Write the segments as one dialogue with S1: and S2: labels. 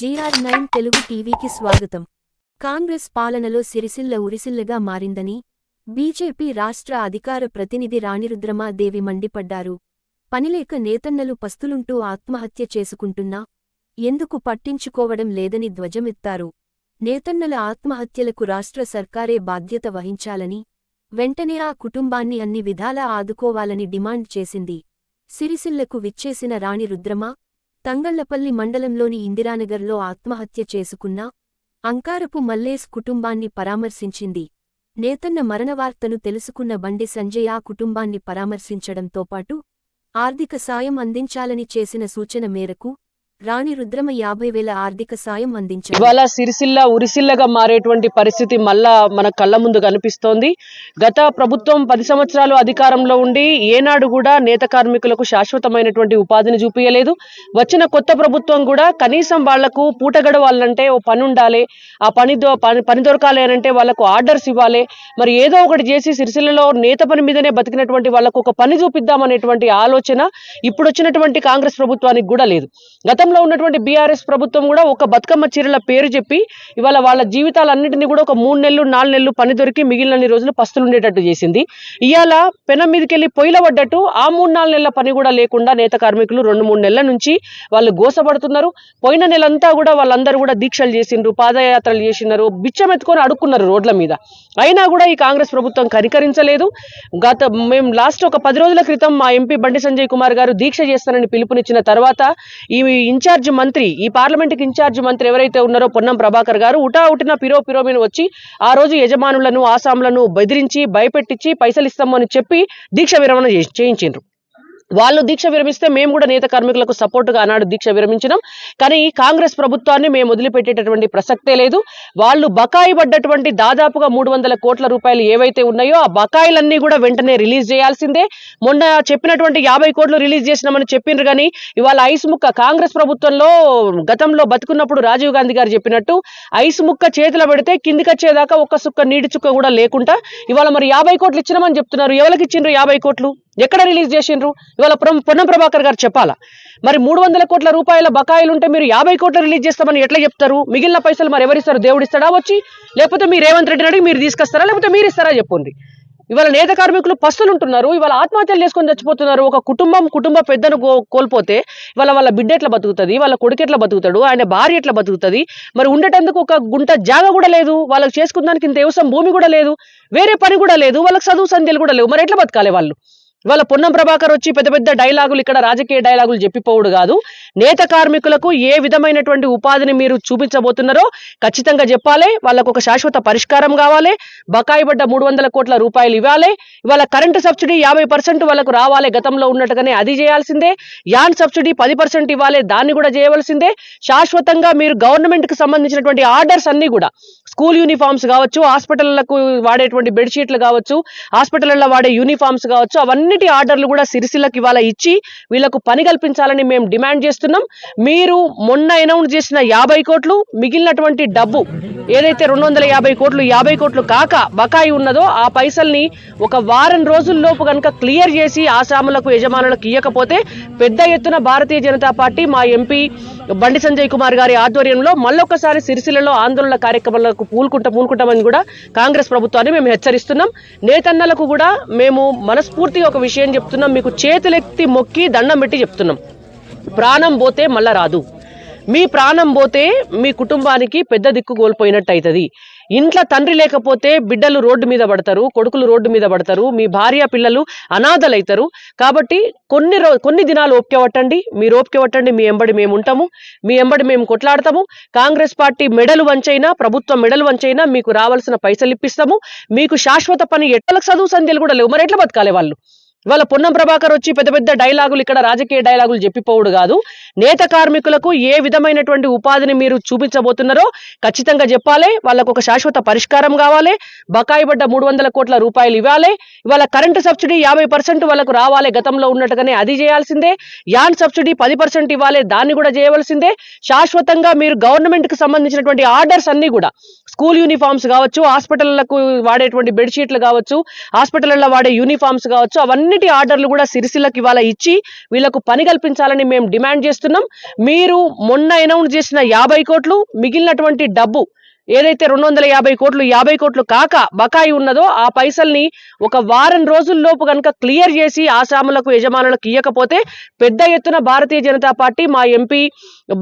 S1: GR nine Telugu టీవీకి స్వాగతం. కాంగ్రెస్ పాలనలో సిరిసిల్ల ఉరిసిల్లగా మారిందని బీజేపీ రాష్ట్ర అధికార ప్రతినిధి రాణిరుద్రమాదేవి మండిపడ్డారు. పనిలేక నేతన్నలు పస్తులుంటూ ఆత్మహత్య చేసుకుంటున్నా ఎందుకు పట్టించుకోవడం లేదని ధ్వజమెత్తారు. నేతన్నల ఆత్మహత్యలకు రాష్ట్ర సర్కారే బాధ్యత వహించాలని వెంటనే ఆ కుటుంబాన్ని అన్ని విధాలా ఆదుకోవాలని డిమాండ్ చేసింది. సిరిసిల్లకు విచ్చేసిన రాణి రుద్రమా తంగళ్ళపల్లి మండలంలోని ఇందిరానగర్లో ఆత్మహత్య చేసుకున్న అంకారపు మల్లేస్ కుటుంబాన్ని పరామర్శించింది. నేతన్న మరణవార్తను తెలుసుకున్న బండి సంజయ్ ఆ కుటుంబాన్ని పరామర్శించడంతో పాటు ఆర్థిక సాయం అందించాలని చేసిన సూచన మేరకు రాణి రుద్రమ యాభై వేల ఆర్థిక సాయం అందించారు
S2: ఇవాళ సిరిసిల్ల ఉరిసిల్లగా మారేటువంటి పరిస్థితి మళ్ళా మన కళ్ళ ముందు కనిపిస్తోంది. గత ప్రభుత్వం పది సంవత్సరాలు అధికారంలో ఉండి ఏనాడు కూడా నేత కార్మికులకు శాశ్వతమైనటువంటి ఉపాధిని చూపించలేదు వచ్చిన కొత్త ప్రభుత్వం కూడా కనీసం వాళ్ళకు పూట గడవాలంటే ఓ పని ఉండాలి. ఆ పని పని దొరకాలి అని అంటే వాళ్ళకు ఆర్డర్స్ ఇవ్వాలి. మరి ఏదో ఒకటి చేసి సిరిసిల్లలో నేత పని మీదనే బతికినటువంటి వాళ్ళకు ఒక పని చూపిద్దామనేటువంటి ఆలోచన ఇప్పుడు వచ్చినటువంటి కాంగ్రెస్ ప్రభుత్వానికి కూడా లేదు. గతంలో ఉన్నటువంటి బీఆర్ఎస్ ప్రభుత్వం కూడా ఒక బతుకమ్మ చీరల పేరు చెప్పి ఇవాళ వాళ్ళ జీవితాలన్నింటినీ కూడా ఒక మూడు నెలలు నాలుగు నెలలు పని దొరికి మిగిలిన రోజులు పస్తులు ఉండేటట్టు చేసింది. ఇవాళ పెనం మీదకెళ్ళి పొయ్యిల పడ్డట్టు ఆ మూడు నాలుగు నెలల పని కూడా లేకుండా నేత కార్మికులు రెండు మూడు నెలల నుంచి వాళ్ళు గోసపడుతున్నారు. పోయిన నెలంతా కూడా వాళ్ళందరూ కూడా దీక్షలు చేసిండ్రు పాదయాత్రలు చేసినారు బిచ్చమెత్తుకొని అడుక్కున్నారు రోడ్ల మీద. అయినా కూడా ఈ కాంగ్రెస్ ప్రభుత్వం కనికరించలేదు. గత మేము లాస్ట్ ఒక పది రోజుల క్రితం మా ఎంపీ బండి సంజయ్ కుమార్ గారు దీక్ష చేస్తానని పిలుపునిచ్చిన తర్వాత ఈ ఇన్ఛార్జ్ మంత్రి ఈ పార్లమెంట్కి ఇన్ఛార్జ్ మంత్రి ఎవరైతే ఉన్నారో పొన్నం ప్రభాకర్ గారు ఉటా ఉటిన పిరో పిరోమిని వచ్చి ఆ రోజు యజమానులను ఆసాములను బెదిరించి భయపెట్టించి పైసలు ఇస్తామని చెప్పి దీక్ష విరమణ చేయించారు చేయించిండ్రు. వాళ్ళు దీక్ష విరమిస్తే మేము కూడా నేత కార్మికులకు సపోర్టుగా ఆనాడు దీక్ష విరమించినాం. కానీ కాంగ్రెస్ ప్రభుత్వాన్ని మేము వదిలిపెట్టేటటువంటి ప్రసక్తే లేదు. వాళ్ళు బకాయి పడ్డటువంటి దాదాపుగా మూడు వందల కోట్ల రూపాయలు ఏవైతే ఉన్నాయో ఆ బకాయిలన్నీ కూడా వెంటనే రిలీజ్ చేయాల్సిందే. మొన్న చెప్పినటువంటి యాభై కోట్లు రిలీజ్ చేసినామని చెప్పిండ్రు కానీ ఇవాళ ఐస్ ముక్క కాంగ్రెస్ ప్రభుత్వంలో గతంలో బతుకున్నప్పుడు రాజీవ్ గాంధీ గారు చెప్పినట్టు ఐస్ ముక్క చేతిలో పెడితే కిందికొచ్చేదాకా ఒక్క సుక్క నీటి చుక్క కూడా లేకుండా ఇవాళ మరి యాభై కోట్లు ఇచ్చినామని చెప్తున్నారు. ఎవరికి ఇచ్చిండ్రు యాభై కోట్లు? ఎక్కడ రిలీజ్ చేసిండ్రు? ఇవాళ పొన్నం పొన్నం ప్రభాకర్ గారు చెప్పాలా? మరి మూడు వందల కోట్ల రూపాయల బకాయిలు ఉంటే మీరు యాభై కోట్లు రిలీజ్ చేస్తామని ఎట్లా చెప్తారు? మిగిలిన పైసలు మరి ఎవరిస్తారు దేవుడు ఇస్తాడా వచ్చి? లేకపోతే మీరు రేవంత్ రెడ్డి అడిగి మీరు తీసుకొస్తారా? లేకపోతే మీరు ఇస్తారా చెప్పండి. ఇవాళ నేత కార్మికులు పస్తులు ఉంటున్నారు ఇవాళ ఆత్మహత్యలు చేసుకొని చచ్చిపోతున్నారు. ఒక కుటుంబం కుటుంబ పెద్దను కో- కోల్పోతే ఇవాళ వాళ్ళ బిడ్డ ఎట్లా బతుకుతుంది? వాళ్ళ కొడుకు ఎట్లా బతుకుతాడు? ఆయన భార్య ఎట్లా బతుకుతుంది? మరి ఉండేటందుకు ఒక గుంట జాగ కూడా లేదు. వాళ్ళకి చేసుకున్నానికి ఇంత వ్యవసాయం భూమి కూడా లేదు. వేరే పని కూడా లేదు. వాళ్ళకి చదువు సంధ్యలు కూడా లేవు. మరి ఎట్లా బతకాలి వాళ్ళు? ఇవాళ పొన్నం ప్రభాకర్ వచ్చి పెద్ద పెద్ద డైలాగులు ఇక్కడ రాజకీయ డైలాగులు చెప్పిపోవుడు కాదు. నేత కార్మికులకు ఏ విధమైనటువంటి ఉపాధిని మీరు చూపించబోతున్నారో ఖచ్చితంగా చెప్పాలి. వాళ్ళకు ఒక శాశ్వత పరిష్కారం కావాలి. బకాయి పడ్డ మూడు వందల కోట్ల రూపాయలు ఇవ్వాలి. ఇవాళ కరెంటు సబ్సిడీ యాభై పర్సెంట్ వాళ్ళకు రావాలి గతంలో ఉన్నట్టుగానే అది చేయాల్సిందే. యాన్ సబ్సిడీ పది పర్సెంట్ ఇవ్వాలి దాన్ని కూడా చేయవలసిందే. శాశ్వతంగా మీరు గవర్నమెంట్కి సంబంధించినటువంటి ఆర్డర్స్ అన్నీ కూడా స్కూల్ యూనిఫామ్స్ కావచ్చు హాస్పిటళ్ళకు వాడేటువంటి బెడ్షీట్లు కావచ్చు హాస్పిటల్లో వాడే యూనిఫామ్స్ కావచ్చు అవన్నిటి ఆర్డర్లు కూడా సిరిసిల్లకి ఇవాళ ఇచ్చి వీళ్ళకు పని కల్పించాలని మేము డిమాండ్ చేస్తున్నాం. మీరు మొన్న అనౌన్స్ చేసిన యాభై కోట్లు మిగిలినటువంటి డబ్బు ఏదైతే రెండు వందల యాభై కోట్లు యాభై కోట్లు కాక బకాయి ఉన్నదో ఆ పైసల్ని ఒక వారం రోజుల్లోపు కనుక క్లియర్ చేసి ఆసాములకు యజమానులకు ఇవ్వకపోతే పెద్ద ఎత్తున భారతీయ జనతా పార్టీ మా ఎంపీ బండి సంజయ్ కుమార్ గారి ఆధ్వర్యంలో మళ్ళొకసారి సిరిసిల్లలో ఆందోళన కార్యక్రమాలకు పూనుకుంటా పూనుకుంటామని కూడా కాంగ్రెస్ ప్రభుత్వాన్ని మేము హెచ్చరిస్తున్నాం. నేతన్నలకు కూడా మేము మనస్ఫూర్తిగా ఒక విషయం చెప్తున్నాం. మీకు చేతులెత్తి మొక్కి దండం పెట్టి చెప్తున్నాం. ప్రాణం పోతే మళ్ళా రాదు. మీ ప్రాణం పోతే మీ కుటుంబానికి పెద్ద దిక్కు కోల్పోయినట్టు అవుతుంది ఇంట్లో తండ్రి లేకపోతే బిడ్డలు రోడ్డు మీద పడతారు కొడుకులు రోడ్డు మీద పడతారు మీ భార్య పిల్లలు అనాథలైతారు. కాబట్టి కొన్ని రో కొన్ని దినాలు ఓపిక పట్టండి మీరు ఓపిక పట్టండి మీ ఎంబడి మేము ఉంటాము మీ ఎంబడి మేము కొట్లాడతాము. కాంగ్రెస్ పార్టీ మెడలు వంచైనా ప్రభుత్వం మెడలు వంచైనా మీకు రావాల్సిన పైసలు ఇప్పిస్తాము మీకు శాశ్వత పని ఎట్లకు చదువు సంధ్యలు కూడా లేవు. మరి ఎట్లా బతకాలి వాళ్ళు? ఇవాళ పొన్నం ప్రభాకర్ వచ్చి పెద్ద పెద్ద డైలాగులు ఇక్కడ రాజకీయ డైలాగులు చెప్పిపోవుడు కాదు. నేత కార్మికులకు ఏ విధమైనటువంటి ఉపాధిని మీరు చూపించబోతున్నారో ఖచ్చితంగా చెప్పాలి. వాళ్ళకు ఒక శాశ్వత పరిష్కారం కావాలి. బకాయి పడ్డ మూడు వందల కోట్ల రూపాయలు ఇవ్వాలి. ఇవాళ కరెంటు సబ్సిడీ యాభై పర్సెంట్ వాళ్ళకు రావాలి గతంలో ఉన్నట్టుగానే అది చేయాల్సిందే. యాన్ సబ్సిడీ పది పర్సెంట్ ఇవ్వాలి దాన్ని కూడా చేయవలసిందే. శాశ్వతంగా మీరు గవర్నమెంట్కి సంబంధించినటువంటి ఆర్డర్స్ అన్నీ కూడా స్కూల్ యూనిఫామ్స్ కావచ్చు హాస్పిటళ్ళకు వాడేటువంటి బెడ్షీట్లు కావచ్చు హాస్పిటల్లో వాడే యూనిఫామ్స్ కావచ్చు అవన్నిటి ఆర్డర్లు కూడా సిరిసిల్లకి ఇవాళ ఇచ్చి వీళ్ళకు పని కల్పించాలని మేము డిమాండ్ చేస్తున్నాం. మీరు మొన్న అనౌన్స్ చేసిన యాభై కోట్లు మిగిలినటువంటి డబ్బు ఏదైతే రెండు వందల యాభై కోట్లు యాభై కోట్లు కాక బకాయి ఉన్నదో ఆ పైసల్ని ఒక వారం రోజుల్లోపు కనుక క్లియర్ చేసి ఆసాములకు యజమానులకు ఇవ్వకపోతే పెద్ద ఎత్తున భారతీయ జనతా పార్టీ మా ఎంపీ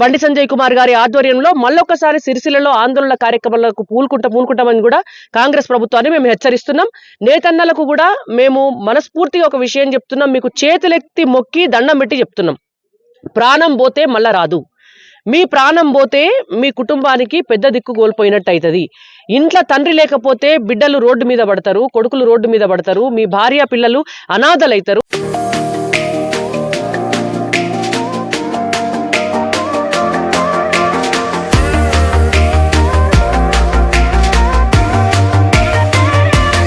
S2: బండి సంజయ్ కుమార్ గారి ఆధ్వర్యంలో మళ్ళొకసారి సిరిసిల్లలో ఆందోళన కార్యక్రమాలకు పూనుకుంటా పూనుకుంటామని కూడా కాంగ్రెస్ ప్రభుత్వాన్ని మేము హెచ్చరిస్తున్నాం. నేతన్నలకు కూడా మేము మనస్ఫూర్తిగా ఒక విషయం చెప్తున్నాం. మీకు చేతులెత్తి మొక్కి దండం పెట్టి చెప్తున్నాం. ప్రాణం పోతే మళ్ళా రాదు. మీ ప్రాణం పోతే మీ కుటుంబానికి పెద్ద దిక్కు కోల్పోయినట్టు అవుతుంది ఇంట్లో తండ్రి లేకపోతే బిడ్డలు రోడ్డు మీద పడతారు కొడుకులు రోడ్డు మీద పడతారు మీ భార్య పిల్లలు అనాథలైతారు.